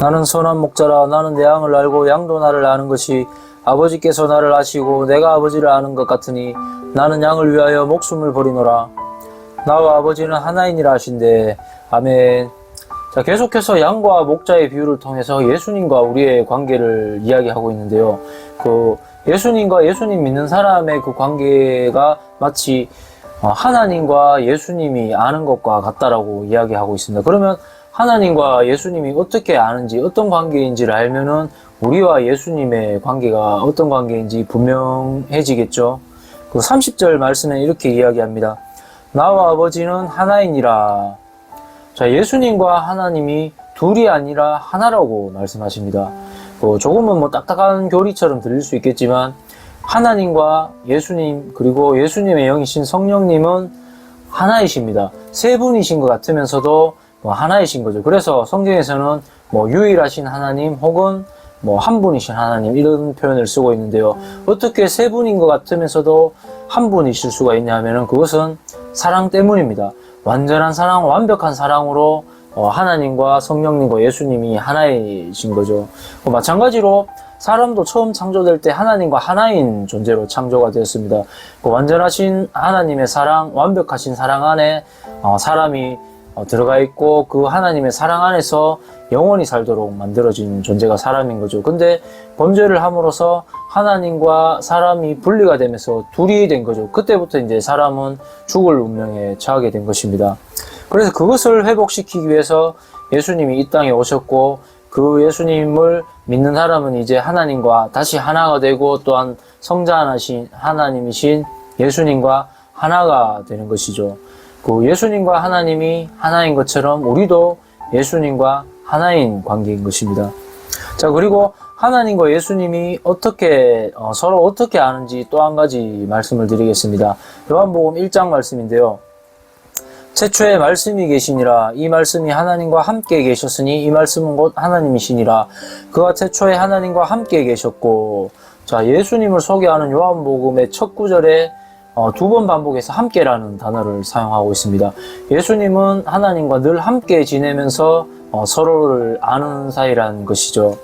나는 선한 목자라. 나는 내 양을 알고 양도 나를 아는 것이 아버지께서 나를 아시고 내가 아버지를 아는 것 같으니 나는 양을 위하여 목숨을 버리노라. 나와 아버지는 하나이니라 하신대. 아멘. 자 계속해서 양과 목자의 비유를 통해서 예수님과 우리의 관계를 이야기하고 있는데요. 그 예수님과 예수님 믿는 사람의 그 관계가 마치 어, 하나님과 예수님이 아는 것과 같다라고 이야기하고 있습니다. 그러면 하나님과 예수님이 어떻게 아는지 어떤 관계인지를 알면은 우리와 예수님의 관계가 어떤 관계인지 분명해지겠죠. 그 30절 말씀에 이렇게 이야기합니다. 나와 아버지는 하나이니라. 자, 예수님과 하나님이 둘이 아니라 하나라고 말씀하십니다. 그 조금은 뭐 딱딱한 교리처럼 들릴 수 있겠지만 하나님과 예수님 그리고 예수님의 영이신 성령님은 하나이십니다. 세 분이신 것 같으면서도 뭐 하나이신 거죠. 그래서 성경에서는 뭐 유일하신 하나님 혹은 뭐 한 분이신 하나님 이런 표현을 쓰고 있는데요. 어떻게 세 분인 것 같으면서도 한 분이실 수가 있냐 하면은 그것은 사랑 때문입니다. 완전한 사랑, 완벽한 사랑으로 어, 하나님과 성령님과 예수님이 하나이신 거죠. 어, 마찬가지로 사람도 처음 창조될 때 하나님과 하나인 존재로 창조가 되었습니다. 그 완전하신 하나님의 사랑, 완벽하신 사랑 안에 어, 사람이 어, 들어가 있고 그 하나님의 사랑 안에서 영원히 살도록 만들어진 존재가 사람인 거죠. 근데 범죄를 함으로써 하나님과 사람이 분리가 되면서 둘이 된 거죠. 그때부터 이제 사람은 죽을 운명에 처하게 된 것입니다. 그래서 그것을 회복시키기 위해서 예수님이 이 땅에 오셨고 그 예수님을 믿는 사람은 이제 하나님과 다시 하나가 되고 또한 성자하신 하나님이신 예수님과 하나가 되는 것이죠. 그 예수님과 하나님이 하나인 것처럼 우리도 예수님과 하나인 관계인 것입니다. 자, 그리고 하나님과 예수님이 어떻게, 어, 서로 어떻게 아는지 또 한 가지 말씀을 드리겠습니다. 요한복음 1장 말씀인데요. 최초에 말씀이 계시니라 이 말씀이 하나님과 함께 계셨으니 이 말씀은 곧 하나님이시니라 그가 최초에 하나님과 함께 계셨고 자 예수님을 소개하는 요한복음의 첫 구절에 어, 두번 반복해서 함께라는 단어를 사용하고 있습니다. 예수님은 하나님과 늘 함께 지내면서 어, 서로를 아는 사이라는 것이죠.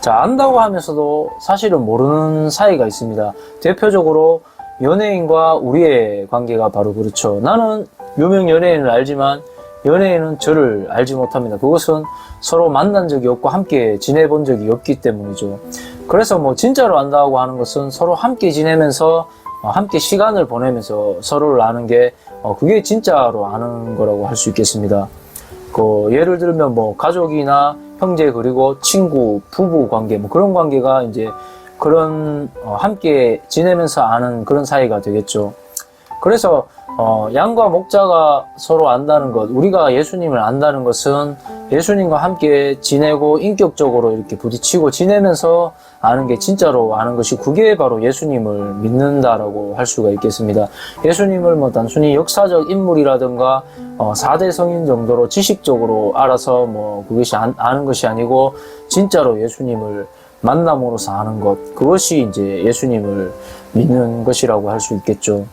자 안다고 하면서도 사실은 모르는 사이가 있습니다. 대표적으로 연예인과 우리의 관계가 바로 그렇죠. 나는 유명 연예인을 알지만 연예인은 저를 알지 못합니다. 그것은 서로 만난 적이 없고 함께 지내본 적이 없기 때문이죠. 그래서 뭐 진짜로 안다고 하는 것은 서로 함께 지내면서 어, 함께 시간을 보내면서 서로를 아는 게 어, 그게 진짜로 아는 거라고 할 수 있겠습니다. 그 예를 들면 뭐 가족이나 형제 그리고 친구, 부부 관계 뭐 그런 관계가 이제 그런 어, 함께 지내면서 아는 그런 사이가 되겠죠. 그래서 어, 양과 목자가 서로 안다는 것, 우리가 예수님을 안다는 것은 예수님과 함께 지내고 인격적으로 이렇게 부딪히고 지내면서 아는 게 진짜로 아는 것이 그게 바로 예수님을 믿는다라고 할 수가 있겠습니다. 예수님을 뭐 단순히 역사적 인물이라든가 어, 4대 성인 정도로 지식적으로 알아서 뭐 그것이 안- 아는 것이 아니고 진짜로 예수님을 만남으로서 아는 것, 그것이 이제 예수님을 믿는 것이라고 할 수 있겠죠.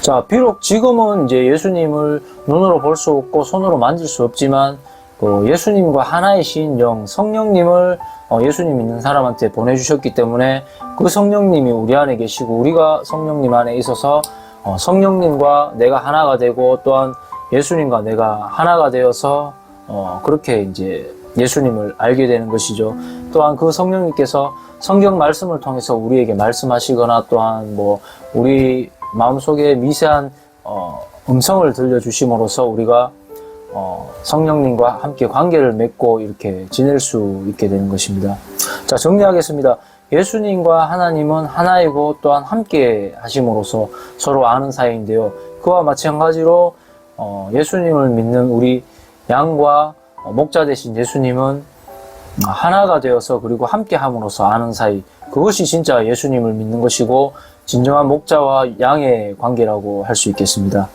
자, 비록 지금은 이제 예수님을 눈으로 볼 수 없고 손으로 만질 수 없지만 그 예수님과 하나이신 영 성령님을 어, 예수님 믿는 사람한테 보내주셨기 때문에 그 성령님이 우리 안에 계시고 우리가 성령님 안에 있어서 어, 성령님과 내가 하나가 되고 또한 예수님과 내가 하나가 되어서 어, 그렇게 이제 예수님을 알게 되는 것이죠. 또한 그 성령님께서 성경 말씀을 통해서 우리에게 말씀하시거나 또한 뭐 우리 마음속에 미세한 어, 음성을 들려주심으로써 우리가 어, 성령님과 함께 관계를 맺고 이렇게 지낼 수 있게 되는 것입니다. 자, 정리하겠습니다. 예수님과 하나님은 하나이고 또한 함께 하심으로써 서로 아는 사이인데요. 그와 마찬가지로 어, 예수님을 믿는 우리 양과 어, 목자 되신 예수님은 하나가 되어서 그리고 함께 함으로써 아는 사이 그것이 진짜 예수님을 믿는 것이고 진정한 목자와 양의 관계라고 할 수 있겠습니다.